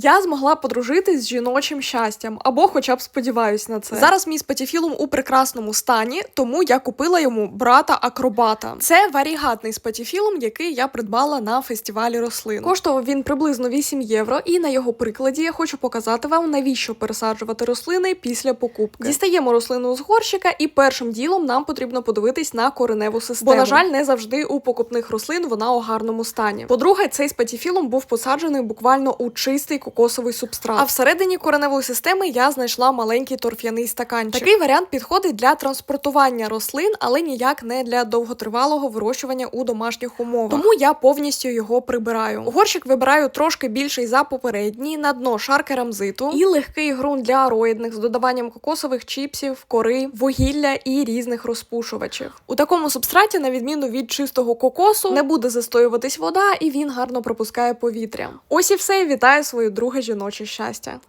Я змогла подружитись з жіночим щастям, або хоча б сподіваюсь на це. Зараз мій спатіфілум у прекрасному стані, тому я купила йому брата акробата. Це варігатний спатіфілум, який я придбала на фестивалі рослин. Коштував він приблизно 8 євро, і на його прикладі я хочу показати вам, навіщо пересаджувати рослини після покупки. Дістаємо рослину з горщика, і першим ділом нам потрібно подивитись на кореневу систему. Бо, на жаль, не завжди у покупних рослин вона у гарному стані. По-друге, цей спатіфілум був посаджений буквально у чистий кокосовий субстрат. А всередині кореневої системи я знайшла маленький торф'яний стаканчик. Такий варіант підходить для транспортування рослин, але ніяк не для довготривалого вирощування у домашніх умовах. Тому я повністю його прибираю. Горщик вибираю трошки більший за попередній, на дно шар керамзиту і легкий ґрунт для ароїдних з додаванням кокосових чіпсів, кори, вугілля і різних розпушувачів. У такому субстраті, на відміну від чистого кокосу, не буде застоюватись вода, і він гарно пропускає повітря. Ось і все. Вітаю друге жіноче щастя.